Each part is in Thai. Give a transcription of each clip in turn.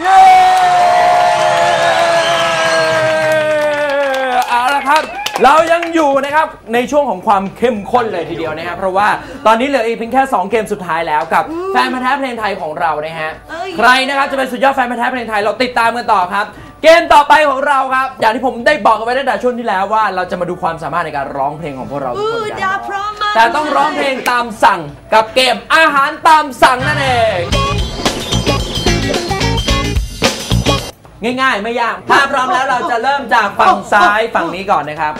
เย้เอาละครับ เรายังอยู่นะครับในช่วงของความเข้มข้นเลยทีเดียวนะครับเพราะว่าตอนนี้เหลืออีกเพียงแค่ 2 เกมสุดท้ายแล้วกับแฟนพันธ์แท้เพลงไทยของเรานะฮะเอ้ย ใครนะครับจะเป็นสุดยอดแฟนพันธ์แท้เพลงไทยเราติดตามกันต่อครับ เกมต่อไปของเราครับ อย่างที่ผมได้บอกกันไว้ตั้งแต่ช่วงที่แล้วว่า เราจะมาดูความสามารถในการร้องเพลงของพวกเราทุกอู้คนกัน ดาพร้อมมากแต่ต้องร้องเพลงตามสั่งกับเกมอาหารตามสั่งนั่นเอง ง่าย ๆ ไม่ยาก ถ้าพร้อมแล้วเราจะเริ่มจากฝั่งซ้ายฝั่งนี้ก่อนนะครับ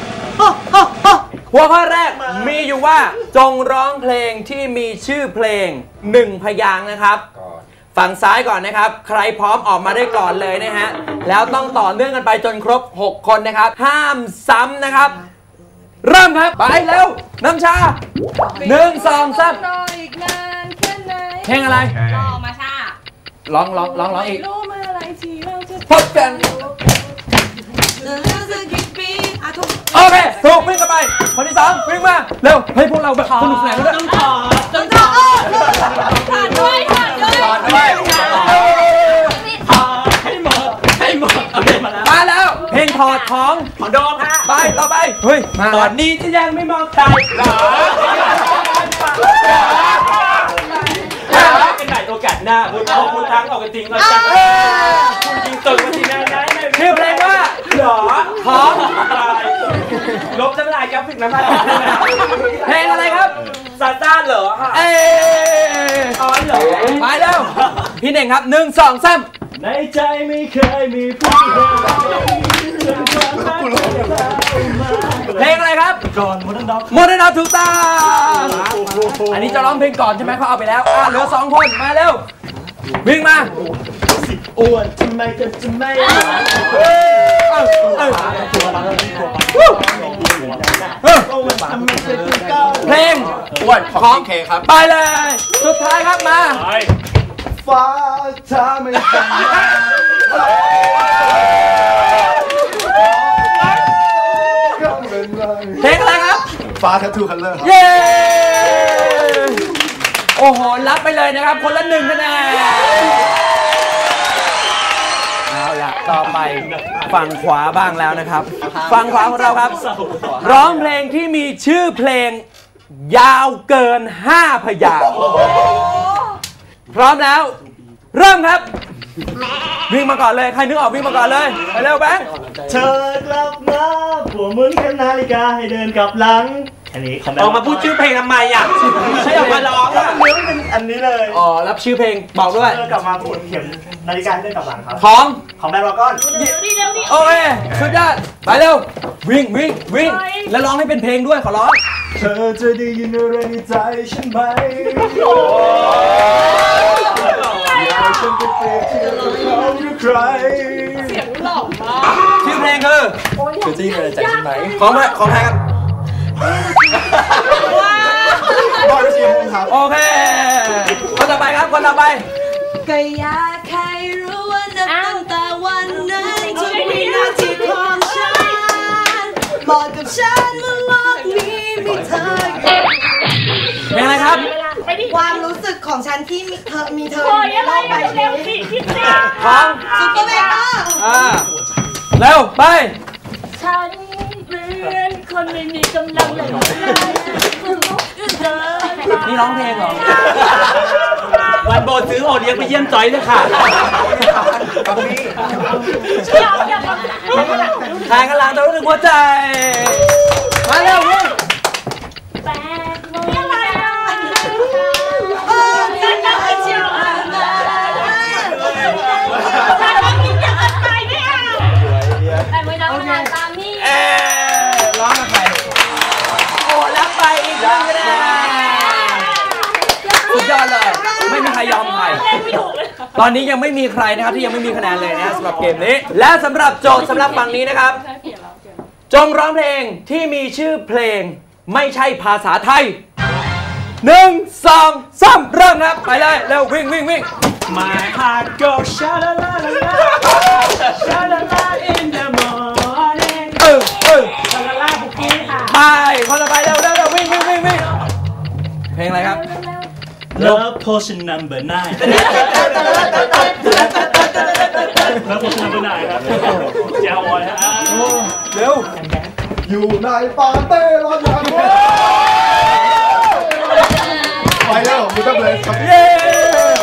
หัวข้อแรกมีอยู่ว่าจงร้องเพลงที่มีชื่อเพลงหนึ่งพยางค์นะครับ ฝั่งซ้ายก่อนนะครับ ใครพร้อมออกมาได้ก่อนเลยนะฮะ แล้วต้องต่อเนื่องกันไปจนครบ 6 คนนะครับ ห้ามซ้ำนะครับ เริ่มครับ ไปเร็วน้ำชาหนึ่งสองสามรออีกนานแค่ไหนเพลงอะไรรอมาช่าร้องร้องร้องร้องอีกไม่รู้เพบกันจะเลือกสักกี่ปีอะถูกโอเคถูกวิ่งกันไปคนที่สองวิ่งมา เร็ว ให้พวกเราแบบสนุกสนานกันด้วยต้องต่อเออผ่านด้วยผ่านด้วยมาแล้ว เพลงถอดของของโดมฮะไปต่อไป เฮ้ยมาตอนนี้จะยังไม่มองใครหรอเป็นไหนโอ กาสหน้าคุณพอคุณทั้งออกกันจริงเราจะคุณจริงตกมาทีนั้นได้ไหมชื่อเพลงว่าหรอของลบน้ำลายกราฟิกน้ำลายเพลงอะไรครับซาต้าเหรอฮะเอ้ยอ๋อเหรอไปเร็วพี่เน่งครับหนึ่งสองสาม ในใจไม่เคยมีผู้ใดจนความรักจะเข้ามาเพลงอะไรครับก่อนมดด็อกโมเดลถูกต้องอันนี้จะร้องเพลงก่อนใช่ไหมเขาเอาไปแล้วอะเหลือสองคนมาเร็ววิ่งมาอ้วนทำไมจะจะไม่เออเออตัวเราตัวเอออ้วนทำไมจะจะก้าวเพลงอ้วนของเคครับ ไปเลย สุดท้ายครับมา ฟ้าถ้าไม่ฟังก็เป็นไรเพลงอะไรครับ ฟ้าแททูคัลเลอร์ครับ เย้ โอ้โห รับไปเลยนะครับ คนละหนึ่งคะแนนเอาล่ะต่อไปฝั่งขวาบ้างแล้วนะครับ ฝั่งขวาของเราครับ ร้องเพลงที่มีชื่อเพลงยาวเกิน 5 พยางค์ พร้อมแล้ว เริ่มครับ วิ่งมาก่อนเลยใครนึกออกวิ่งมาก่อนเลยไปเร็วแบงค์เธอกลับมาผัวหมุนแค่นาฬิกาให้เดินกลับหลัง อันนี้ออกมาพูดชื่อเพลงทำไมอะใช่ออกมาร้องอะเนื้อเป็นอันนี้เลยอ๋อรับชื่อเพลงบอกด้วยเธอกลับมาผัวเข็มนาฬิกาให้เดินกลับหลังครับของของแบรนด์วากอนเร็วดิเร็วดิโอเคสุดยอดไปเร็ววิ่งวิ่งวิ่งแล้วร้องให้เป็นเพลงด้วยขอร้องเธอจะได้ยินอะไรในใจฉันไหมอยากฉันไปเปรียบเทียบกับเขาหรือใครเสียงหล่อมากชื่อเพลงคือเธอจะยินอะไรในใจฉันไหมของใครของใครครับ บอยเชียร์ครับ โอเค คนต่อไปครับ คนต่อไปก็อยากให้รู้ว่านับตั้งแต่วันนั้นทุกวินาทีของฉันบอกกับฉันว่าโลกนี้มีเธออยู่เพลงอะไรครับ ไปดิความรู้สึกของฉันที่มีเธอมีเธอโอ้อยยู่ในอะไรโลกใบเร็วนี้สิคิดสิของซุปเปอร์แมนเตอร์อ่าเร็ว ไปฉันเหมือน คนไม่มีกำลังเลยเธอนี่ร้องเพลงเหรอ วันโบซื้อโอเลี้ยงไปเยี่ยมจอยเลยค่ะอยากอยากทางกันหลังแต่รู้ถึงหัวใจ มาเร็ว เล่นไม่ถูกเลย ตอนนี้ยังไม่มีใครนะครับที่ยังไม่มีคะแนนเลยนะสำหรับเกมนี้ และสำหรับโจทย์สำหรับฝั่งนี้นะครับ จงร้องเพลงที่มีชื่อเพลงไม่ใช่ภาษาไทยหนึ่งสองสามเริ่มครับไปเลยเร็ววิ่งวิ่งวิ่ง My heart goes sha la la la la sha la la in the morning เออเออ sha la la บุกี้ค่ะไปคนต่อไปเร็วเร็วเร็ววิ่งวิ่งวิ่งวิ่งเพลงอะไรครับ Love Proportion number nine Proportion number nine ครับเจ้าวอะเร็วอยู่ในปาเต้ร้อนร้อนไปแล้วมุตเบลสครับ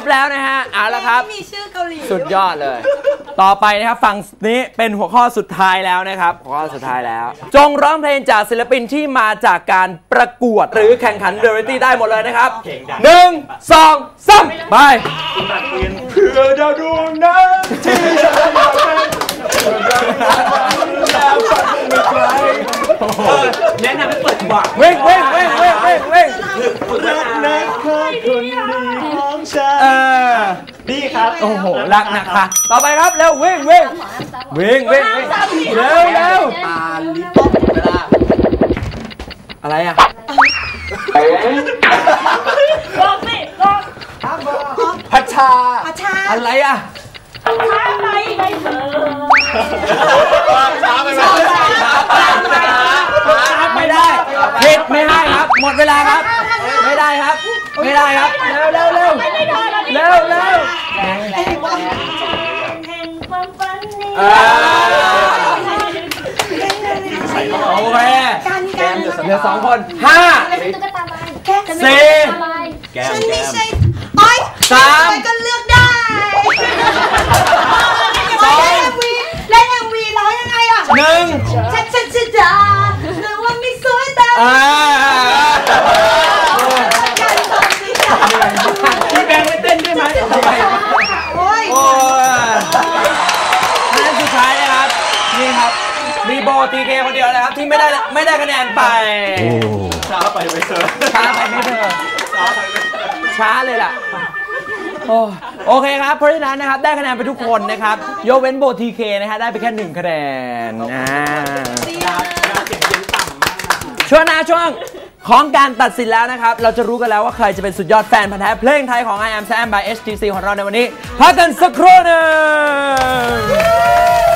บแล้วนะฮะเอาละครับ มีชื่อเกาหลีสุดยอดเลย ต่อไปนะครับฝั่งนี้เป็นหัวข้อสุดท้ายแล้วนะครับหัวข้อสุดท้ายแล้ว จงร้องเพลงจากศิลปินที่มาจากการประกวดหรือแข่งขันเดลิตี้ได้หมดเลยนะครับหนึ่งสองสามไปเพื่อดาวดวงนั้นที่ฉันอยากเป็นแล้วฝันไม่ไกลแนะนำให้เปิดบักวิ่งวิ่งวิ่งวิ่งวิ่งวิ่งรักนะคะคนดีของ ฉันเออดีครับโอ้โหรักนะคะ ต่อไปครับเร็ววิ่งวิ่งวิ่งวิ่งวิ่งเร็วเร็วตาลิปป๊อปเวลาอะไรอะบอกสิบอกพัชชาอาชาอะไรอะช้าไปได้เธอช้าไปไหมไม่ได้ผิดไม่ได้ครับ หมดเวลาครับ ไม่ได้ครับ ไม่ได้ครับ เร็วเร็วเร็วไม่ได้ตอนนี้เร็วเร็วแห่งความฝันนี้อ่าโอเคกันกันเหลือสองคนห้าเป็นตุ๊กตาลายแค่สี่ลายฉันไม่ใช่โอ๊ยสามใครก็เลือกได้เล่นเอ็มวีเล่นเอ็มวีร้องยังไงอะหนึ่งฉันฉันจะด่ อ่ากันตอนนี้จ้ะพี่แบงค์ไม่เต้นได้ไหมโอ้ยโอ้ยคะแนสุดท้ายนะครับ นี่ครับ มีโบตีเกคนเดียวนะครับ ที่ไม่ได้ไม่ได้คะแนนไป ช้าไปไปเถอช้าไปไม่เถอช้าเลยล่ะโอ้โอเคครับ เพราะฉะนั้นนะครับ ได้คะแนนไปทุกคนนะครับ ยกเว้นโบทีเคนะฮะ ได้ไปแค่หนึ่งคะแนนอ่า ช่วงหน้าช่วงของการตัดสินแล้วนะครับ เราจะรู้กันแล้วว่าใครจะเป็นสุดยอดแฟนพันธ์แท้เพลงไทยของ I am Sam by HTC ของเราในวันนี้พักกันสักครู่หนึ่ง